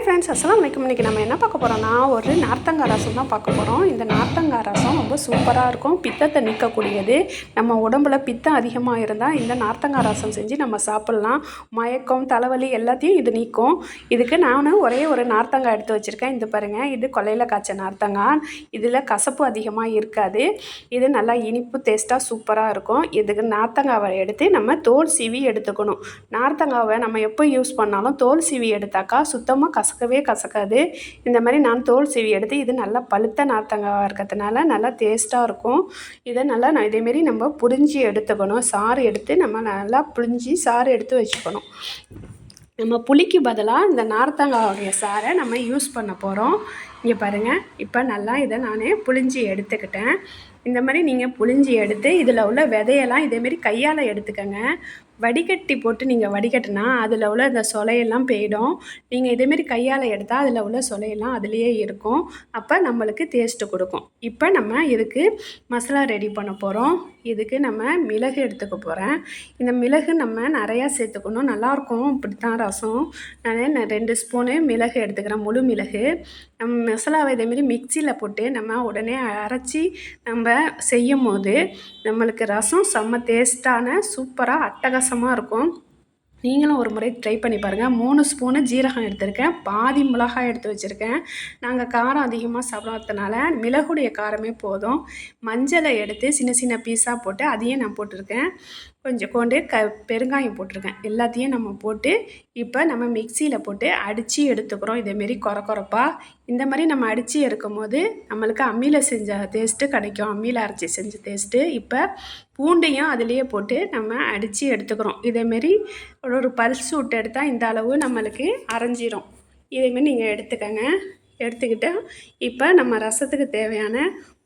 Hi friends அஸ்லாம் வலைக்கம் இன்றைக்கி நம்ம என்ன பார்க்க போகிறோம்னா ஒரு நார்த்தங்காய் ரசம் தான் பார்க்க போகிறோம் இந்த நார்த்தங்காய் ரசம் ரொம்ப சூப்பராக இருக்கும். பித்தத்தை நீக்கக்கூடியது. நம்ம உடம்புல பித்தம் அதிகமாக இருந்தால் இந்த நார்த்தங்காய் ரசம் செஞ்சு நம்ம சாப்பிட்லாம். மயக்கம் தலைவலி எல்லாத்தையும் இது நீக்கும். இதுக்கு நான் ஒரே ஒரு நார்த்தங்காய் எடுத்து வச்சுருக்கேன். இது பாருங்கள் இது கொல்லையில் காய்ச்ச நார்த்தங்காய் இதில் கசப்பு அதிகமாக இருக்காது. இது நல்லா இனிப்பு டேஸ்ட்டாக சூப்பராக இருக்கும். இதுக்கு நார்த்தங்காவை எடுத்து நம்ம தோல் சீவி எடுத்துக்கணும். நார்த்தங்காவை நம்ம எப்போ யூஸ் பண்ணாலும் தோல் சீவி எடுத்தாக்கா சுத்தமாக கசக்கவே கசக்காது. இந்த மாதிரி நான் தோல் சீவி எடுத்து இது நல்லா பழுத்த நார்த்தங்காவாக இருக்கிறதுனால நல்லா டேஸ்ட்டாக இருக்கும். இதை நல்லா நான் இதேமாரி நம்ம புரிஞ்சு எடுத்துக்கணும். சாறு எடுத்து நம்ம நல்லா புழிஞ்சி சாறு எடுத்து வச்சுக்கணும். நம்ம புளிக்கு பதிலாக இந்த நார்த்தங்காவுடைய சாறை நம்ம யூஸ் பண்ண போகிறோம் இங்கே பாருங்கள் இப்போ நல்லா இதை நான் புளிஞ்சி எடுத்துக்கிட்டேன். இந்த மாதிரி நீங்கள் புளிஞ்சி எடுத்து இதில் உள்ள விதையெல்லாம் இதேமாரி கையால் எடுத்துக்கோங்க. வடிகட்டி போட்டு நீங்கள் வடிகட்டினா அதில் உள்ள இந்த சொலையெல்லாம் போயிடும். நீங்கள் இதேமாரி கையால் எடுத்தால் அதில் உள்ள சொலையெல்லாம் அதுலேயே இருக்கும். அப்போ நம்மளுக்கு டேஸ்ட்டு கொடுக்கும். இப்போ நம்ம இதுக்கு மசாலா ரெடி பண்ண போகிறோம் இதுக்கு நம்ம மிளகு எடுத்துக்க போகிறேன் இந்த மிளகு நம்ம நிறையா சேர்த்துக்கணும். நல்லாயிருக்கும். இப்படி தான் ரசம். நான் ரெண்டு ஸ்பூனு மிளகு எடுத்துக்கிறேன். முழு மிளகு. நம்ம மசாலாவை இதேமாரி மிக்சியில் போட்டு நம்ம உடனே அரைச்சி நம்ம செய்யும் போது நம்மளுக்கு ரசம் செம்ம டேஸ்ட்டான சூப்பராக அட்டகாசமாக இருக்கும். நீங்களும் ஒரு முறை ட்ரை பண்ணி பாருங்கள் மூணு ஸ்பூனு ஜீரகம் எடுத்திருக்கேன். பாதி மிளகாய் எடுத்து வச்சுருக்கேன். நாங்கள் காரம் அதிகமாக சாப்பிட்றதுனால மிளகுடைய காரமே போதும். மஞ்சளை எடுத்து சின்ன சின்ன பீஸாக போட்டு அதையும் நான் போட்டிருக்கேன். கொஞ்சம் கொண்டு க பெருங்காயம் போட்டிருக்கேன். எல்லாத்தையும் நம்ம போட்டு இப்போ நம்ம மிக்சியில் போட்டு அடித்து எடுத்துக்கிறோம். இதேமாரி குறை குறப்பாக இந்த மாதிரி நம்ம அடித்து எடுக்கும் போது நம்மளுக்கு அம்மியில் செஞ்ச டேஸ்ட்டு கிடைக்கும். அம்மியில் அரைச்சி செஞ்ச டேஸ்ட்டு இப்போ பூண்டையும் அதுலேயே போட்டு நம்ம அடித்து எடுத்துக்கிறோம். இதேமாரி ஒரு பல்ஸ் விட்டு எடுத்தால் இந்த அளவு நம்மளுக்கு அரைஞ்சிரும். இதேமாரி நீங்கள் எடுத்துக்கோங்க. எடுத்துக்கிட்டு இப்போ நம்ம ரசத்துக்கு தேவையான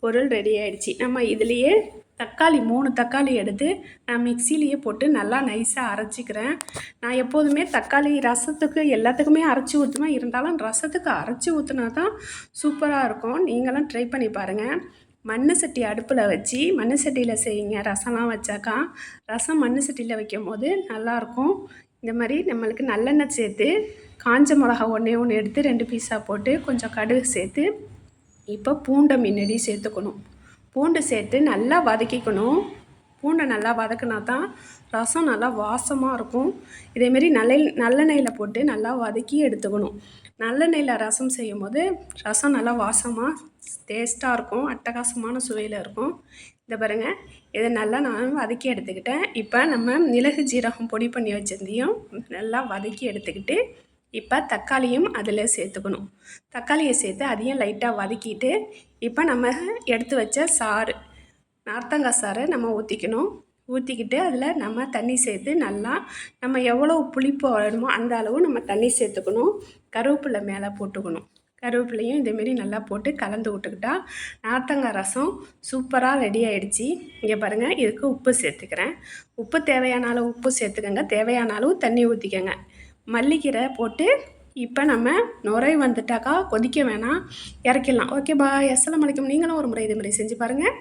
பொருள் ரெடி ஆகிடுச்சி நம்ம இதுலேயே தக்காளி மூணு தக்காளி எடுத்து நான் மிக்சிலேயே போட்டு நல்லா நைஸாக அரைச்சிக்கிறேன். நான் எப்போதுமே தக்காளி ரசத்துக்கு எல்லாத்துக்குமே அரைச்சி ஊற்றுவேன் இருந்தாலும் ரசத்துக்கு அரைச்சி ஊற்றுனா தான் சூப்பராக இருக்கும். நீங்களும் ட்ரை பண்ணி பாருங்கள் மண் சட்டி அடுப்பில் வச்சு மண் சட்டியில் செய்யுங்க. ரசம்லாம் வச்சாக்கா ரசம் மண் சட்டியில் வைக்கும் போது நல்லாயிருக்கும். இந்த மாதிரி நம்மளுக்கு நல்லெண்ணெய் சேர்த்து காஞ்ச மிளகா ஒன்றே ஒன்று எடுத்து ரெண்டு பீஸாக போட்டு கொஞ்சம் கடுகு சேர்த்து இப்போ பூண்டை முன்னாடி சேர்த்துக்கணும். பூண்டு சேர்த்து நல்லா வதக்கிக்கணும். பூண்டை நல்லா வதக்கினா தான் ரசம் நல்லா வாசமாக இருக்கும். இதேமாரி நல்ல நல்லெண்ணெயில் போட்டு நல்லா வதக்கி எடுத்துக்கணும். நல்லெண்ணெயில் ரசம் செய்யும் போது ரசம் நல்லா வாசமாக டேஸ்ட்டாக இருக்கும். அட்டகாசமான சுவையில் இருக்கும். இந்த பாருங்கள் இதை நல்லா நான் வதக்கி எடுத்துக்கிட்டேன். இப்போ நம்ம மிளகு ஜீரகம் பொடி பண்ணி வச்சிருந்தையும் நல்லா வதக்கி எடுத்துக்கிட்டு இப்போ தக்காளியும் அதில் சேர்த்துக்கணும். தக்காளியை சேர்த்து அதையும் லைட்டாக வதக்கிட்டு இப்போ நம்ம எடுத்து வச்ச சாறு நார்த்தங்காய் சாறை நம்ம ஊற்றிக்கணும் ஊற்றிக்கிட்டு அதில் நம்ம தண்ணி சேர்த்து நல்லா நம்ம எவ்வளோ புளிப்பு வேணுமோ அந்த அளவு நம்ம தண்ணி சேர்த்துக்கணும். கருவேப்பிலை மேலே போட்டுக்கணும். கருவேப்பிலையும் இதேமாரி நல்லா போட்டு கலந்து விட்டுக்கிட்டா நார்த்தங்காய் ரசம் சூப்பராக ரெடி ஆகிடுச்சி இங்கே பாருங்கள் இதுக்கு உப்பு சேர்த்துக்கிறேன். உப்பு தேவையான அளவு உப்பு சேர்த்துக்கோங்க. தேவையான அளவு தண்ணி ஊற்றிக்கோங்க மல்லிக்கீரை போட்டு இப்போ நம்ம நுரை வந்துட்டாக்கா கொதிக்க வேணாம். இறக்கிடலாம். ஓகே பா எஸ்எல்எம் அழைக்கும் நீங்களும் ஒரு முறை இதுமாதிரி செஞ்சு பாருங்கள்